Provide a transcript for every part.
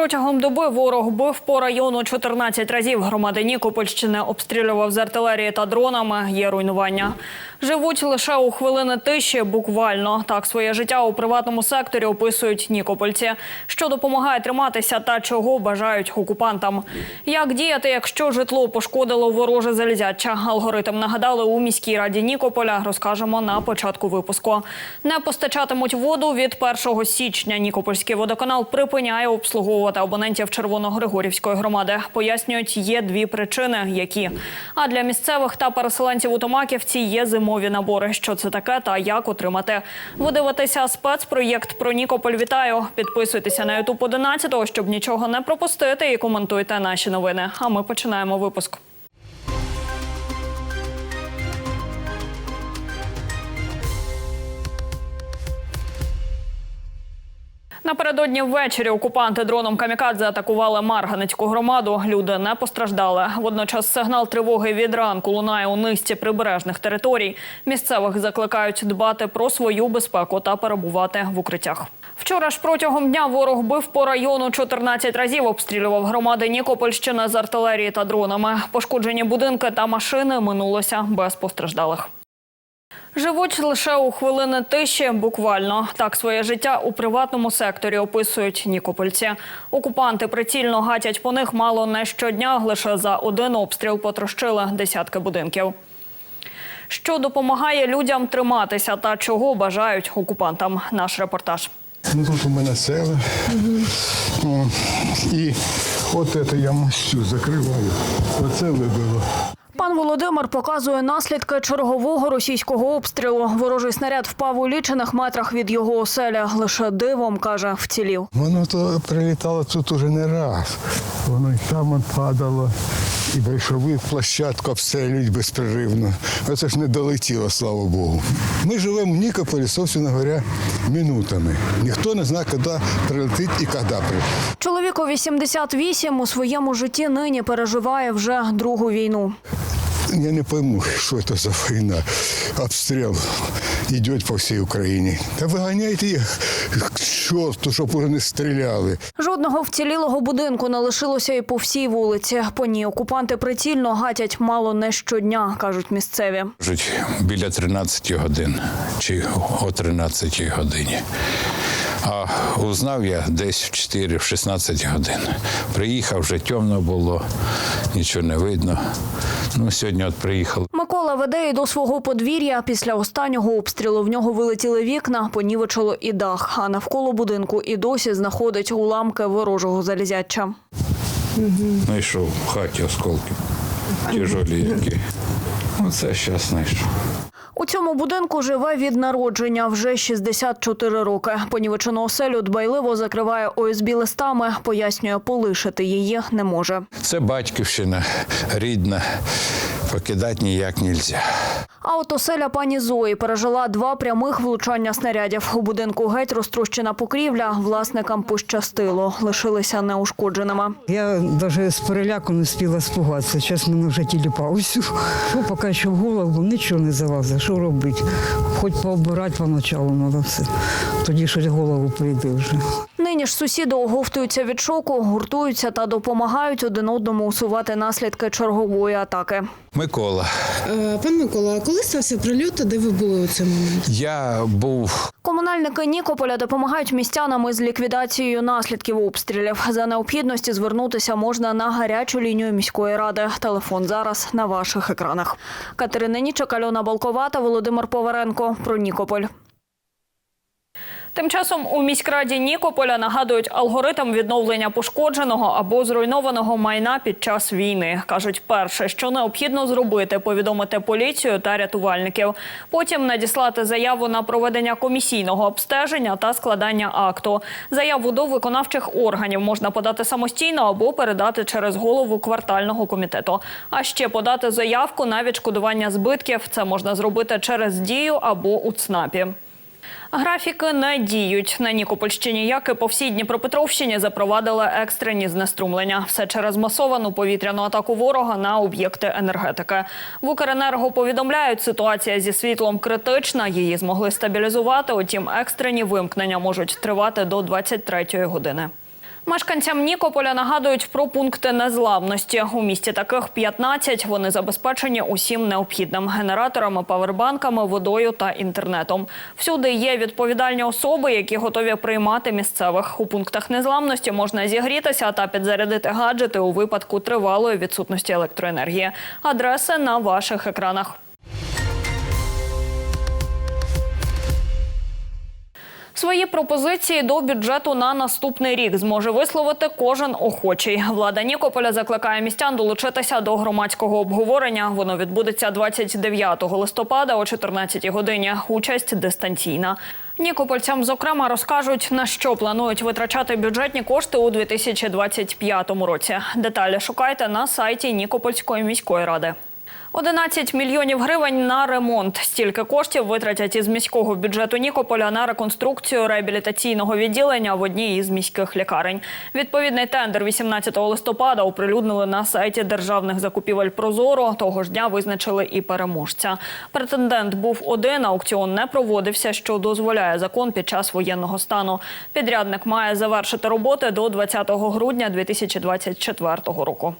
Протягом доби ворог бив по району 14 разів. Громади Нікопольщини обстрілював з артилерії та дронами. Є руйнування. Живуть лише у хвилини тиші, буквально. Так своє життя у приватному секторі описують нікопольці. Що допомагає триматися та чого бажають окупантам. Як діяти, якщо житло пошкодило вороже залізяча? Алгоритм нагадали у міській раді Нікополя. Розкажемо на початку випуску. Не постачатимуть воду від 1 січня. Нікопольський водоканал припиняє обслуговувати абонентів Червоногригорівської громади. Пояснюють, є дві причини, які а для місцевих та переселенців у Томаківці є зимові набори. Що це таке та як отримати? Ви дивитеся спецпроєкт про Нікополь. Вітаю! Підписуйтеся на Ютуб 11, щоб нічого не пропустити, і коментуйте наші новини. А ми починаємо випуск. Напередодні ввечері окупанти дроном камікадзе атакували Марганецьку громаду. Люди не постраждали. Водночас сигнал тривоги від ранку лунає у низці прибережних територій. Місцевих закликають дбати про свою безпеку та перебувати в укриттях. Вчора ж протягом дня ворог бив по району 14 разів. Обстрілював громади Нікопольщини з артилерії та дронами. Пошкоджені будинки та машини минулося без постраждалих. Живуть лише у хвилини тиші, буквально так своє життя у приватному секторі описують нікопольці. Окупанти прицільно гатять по них мало не щодня. Лише за один обстріл потрощили десятки будинків. Що допомагає людям триматися та чого бажають окупантам? Наш репортаж. Ну тут у мене село. О, і от це я мощу закриваю. Оце вибило. Пан Володимир показує наслідки чергового російського обстрілу. Ворожий снаряд впав у лічених метрах від його оселя. Лише дивом каже, вцілів. Воно то прилітало тут уже не раз. Воно і там падало. І байшовик площадку обстрілюють безперервно. Оце ж не долетіло, слава Богу. Ми живемо в Нікополі, собственно говоря, минутами. Ніхто не знає, коли прилетить і коли прилетить. Чоловіку 88 у своєму житті нині переживає вже другу війну. Я не пойму, що це за війна. Обстріл йде по всій Україні. Та виганяйте їх к чорту, щоб уже не стріляли. Жодного вцілілого будинку не лишилося і по всій вулиці. По ній окупанти прицільно гатять мало не щодня, кажуть місцеві. Кажуть, біля 13 годин чи о 13 годині. А узнав я десь в 4 в 16 годин. Приїхав, вже темно було, нічого не видно. Ну, сьогодні от приїхав. Микола веде і до свого подвір'я. Після останнього обстрілу в нього вилетіли вікна, понівечило і дах. А навколо будинку і досі знаходить уламки ворожого залізяча. Знайшов в хаті осколки. Тяжолі які. Оце зараз знайшов. У цьому будинку живе від народження вже 64 роки. Понівечену оселю дбайливо закриває ОСБ листами. Пояснює, полишити її не може. Це батьківщина рідна. Покидати ніяк не можна. А от оселя пані Зої пережила два прямих влучання снарядів. У будинку геть розтрощена покрівля. Власникам пощастило, лишилися неушкодженими. Я навіть з переляку не спіла спугатися. Зараз мене вже тіліпався. Що поки що в голову нічого не залазить. Що робити? Хоч пообирати поначалу треба все. Тоді щось голову прийде вже. Нині ж сусіди оговтуються від шоку, гуртуються та допомагають один одному усувати наслідки чергової атаки. Микола, Е, Пан Микола, а коли стався прильот, та де ви були у цей момент? я був Комунальники Нікополя допомагають містянам із ліквідацією наслідків обстрілів. За необхідності звернутися можна на гарячу лінію міської ради. Телефон зараз на ваших екранах. Катерина Нічок, Альона Балковата, Володимир Поваренко. Про Нікополь. Тим часом у міськраді Нікополя нагадують алгоритм відновлення пошкодженого або зруйнованого майна під час війни. кажуть, перше, що необхідно зробити, повідомити поліцію та рятувальників. Потім надіслати заяву на проведення комісійного обстеження та складання акту. Заяву до виконавчих органів можна подати самостійно або передати через голову квартального комітету. А ще подати заявку на відшкодування збитків. Це можна зробити через дію або у ЦНАПі. Графіки не діють на Нікопольщині, як і по всій Дніпропетровщині запровадили екстрені знеструмлення. Все через масовану повітряну атаку ворога на об'єкти енергетики. В Укренерго повідомляють, ситуація зі світлом критична. Її змогли стабілізувати. Утім, екстрені вимкнення можуть тривати до 23-ї години. Мешканцям Нікополя нагадують про пункти незламності. У місті таких 15. Вони забезпечені усім необхідним – генераторами, павербанками, водою та інтернетом. Всюди є відповідальні особи, які готові приймати місцевих. У пунктах незламності можна зігрітися та підзарядити гаджети у випадку тривалої відсутності електроенергії. Адреси на ваших екранах. Свої пропозиції до бюджету на наступний рік зможе висловити кожен охочий. Влада Нікополя закликає містян долучитися до громадського обговорення. Воно відбудеться 29 листопада о 14 годині. Участь дистанційна. Нікопольцям, зокрема, розкажуть, на що планують витрачати бюджетні кошти у 2025 році. Деталі шукайте на сайті Нікопольської міської ради. 11 мільйонів гривень на ремонт. Стільки коштів витратять із міського бюджету Нікополя на реконструкцію реабілітаційного відділення в одній із міських лікарень. Відповідний тендер 18 листопада оприлюднили на сайті державних закупівель Прозоро. Того ж дня визначили і переможця. Претендент був один, аукціон не проводився, що дозволяє закон під час воєнного стану. Підрядник має завершити роботи до 20 грудня 2024 року.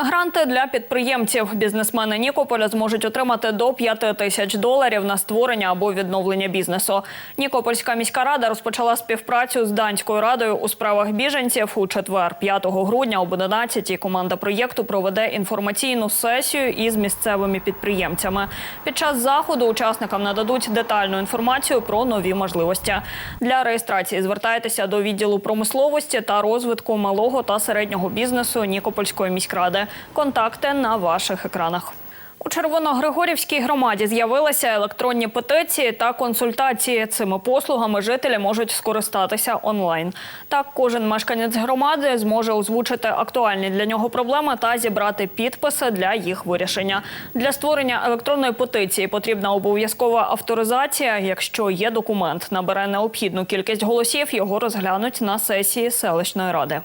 Гранти для підприємців. Бізнесмени Нікополя зможуть отримати до 5 тисяч доларів на створення або відновлення бізнесу. Нікопольська міська рада розпочала співпрацю з Данською радою у справах біженців. У четвер, 5 грудня об 11 команда проєкту проведе інформаційну сесію із місцевими підприємцями. Під час заходу учасникам нададуть детальну інформацію про нові можливості. Для реєстрації звертайтеся до відділу промисловості та розвитку малого та середнього бізнесу Нікопольської міськради. Контакти на ваших екранах. У Червоногригорівській громаді з'явилися електронні петиції та консультації. Цими послугами жителі можуть скористатися онлайн. Так, кожен мешканець громади зможе озвучити актуальні для нього проблеми та зібрати підписи для їх вирішення. Для створення електронної петиції потрібна обов'язкова авторизація. Якщо є документ, набере необхідну кількість голосів, його розглянуть на сесії селищної ради.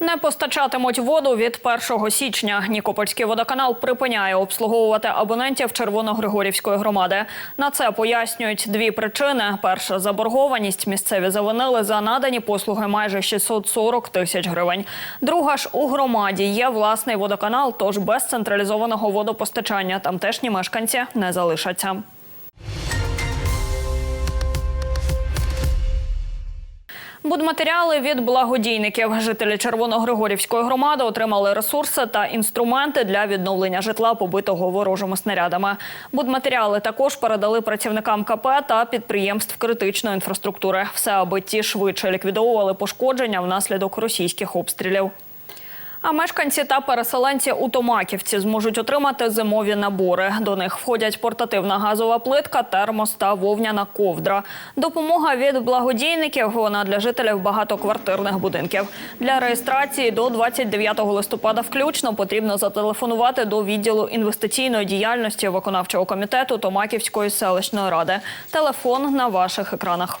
Не постачатимуть воду від 1 січня. Нікопольський водоканал припиняє обслуговувати абонентів Червоногригорівської громади. На це пояснюють дві причини: перша заборгованість. Місцеві завинили за надані послуги майже 640 тисяч гривень. Друга ж у громаді є власний водоканал, тож без централізованого водопостачання тамтешні мешканці не залишаться. Будматеріали від благодійників. Жителі Червоногригорівської громади отримали ресурси та інструменти для відновлення житла, побитого ворожими снарядами. Будматеріали також передали працівникам КП та підприємств критичної інфраструктури. Все, аби ті швидше ліквідовували пошкодження внаслідок російських обстрілів. А мешканці та переселенці у Томаківці зможуть отримати зимові набори. До них входять портативна газова плитка, термос та вовняна ковдра. Допомога від благодійників вона для жителів багатоквартирних будинків. Для реєстрації до 29 листопада включно потрібно зателефонувати до відділу інвестиційної діяльності виконавчого комітету Томаківської селищної ради. Телефон на ваших екранах.